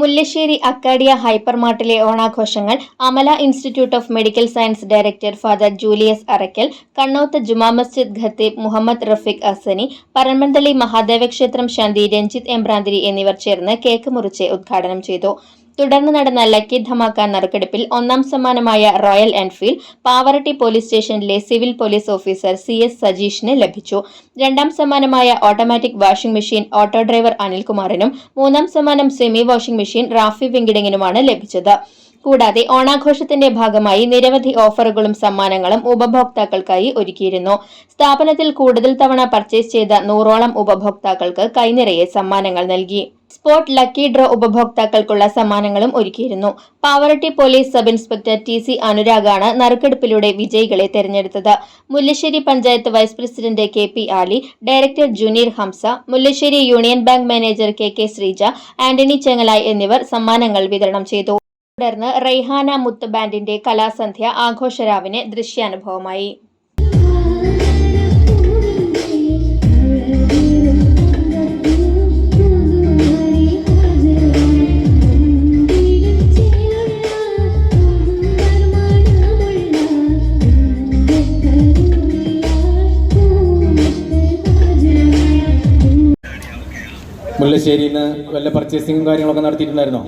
മുല്ലശ്ശേരി അക്കാഡിയ ഹൈപ്പർമാർട്ടിലെ ഓണാഘോഷങ്ങൾ Amala institute of medical science director father Julius Arakkal Kannoth Juma Masjid ഖത്തീബ് മുഹമ്മദ് റഫീഖ് അസനി പരമന്തളി മഹാദേവക്ഷേത്രം ശാന്തി രഞ്ജിത്ത് എംബ്രാന്തിരി എന്നിവർ ചേർന്ന് കേക്ക് മുറിച്ച് ഉദ്ഘാടനം ചെയ്തു. തുടർന്ന് നടന്ന ലക്കി ധമാക്ക നറുക്കെടുപ്പിൽ ഒന്നാം സമ്മാനമായ റോയൽ എൻഫീൽഡ് പാവറട്ടി പോലീസ് സ്റ്റേഷനിലെ civil police officer C S സജീഷിന് ലഭിച്ചു. രണ്ടാം സമ്മാനമായ automatic washing machine auto driver അനിൽകുമാറിനും മൂന്നാം സമ്മാനം സെമി വാഷിംഗ് മെഷീൻ റാഫി വെങ്കിടങ്ങിനുമാണ് ലഭിച്ചത്. കൂടാതെ ഓണാഘോഷത്തിന്റെ ഭാഗമായി നിരവധി ഓഫറുകളും സമ്മാനങ്ങളും ഉപഭോക്താക്കൾക്കായി ഒരുക്കിയിരുന്നു. സ്ഥാപനത്തിൽ കൂടുതൽ തവണ പർച്ചേസ് ചെയ്ത നൂറോളം ഉപഭോക്താക്കൾക്ക് കൈനിറയെ സമ്മാനങ്ങൾ നൽകി. സ്പോട്ട് ലക്കി ഡ്രോ ഉപഭോക്താക്കൾക്കുള്ള സമ്മാനങ്ങളും ഒരുക്കിയിരുന്നു. Pavaratty police sub inspector T C അനുരാഗാണ് നറുക്കെടുപ്പിലൂടെ വിജയികളെ തെരഞ്ഞെടുത്തത്. Mullassery panchayat vice president K P Ali director Juneer Hamza Mullassery union bank manager K K Sreeja Antony Chengalai എന്നിവർ സമ്മാനങ്ങൾ വിതരണം ചെയ്തു. തുടർന്ന് റെയ്ഹാന മുത്ത് ബാൻഡിന്റെ കലാസന്ധ്യ ആഘോഷരാവിന് ദൃശ്യാനുഭവമായി. മുല്ലശ്ശേരിയിൽ നിന്ന് വല്ല പർച്ചേസിങ്ങും കാര്യങ്ങളൊക്കെ നടത്തിയിട്ടുണ്ടായിരുന്നോ?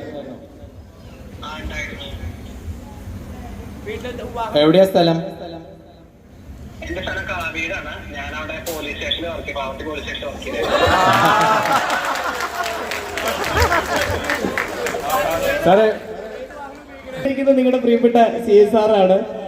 എവിടെയാ സ്ഥലം? സാറേ. നിങ്ങളുടെ പ്രിയപ്പെട്ട സി എസ് ആർ ആണ്.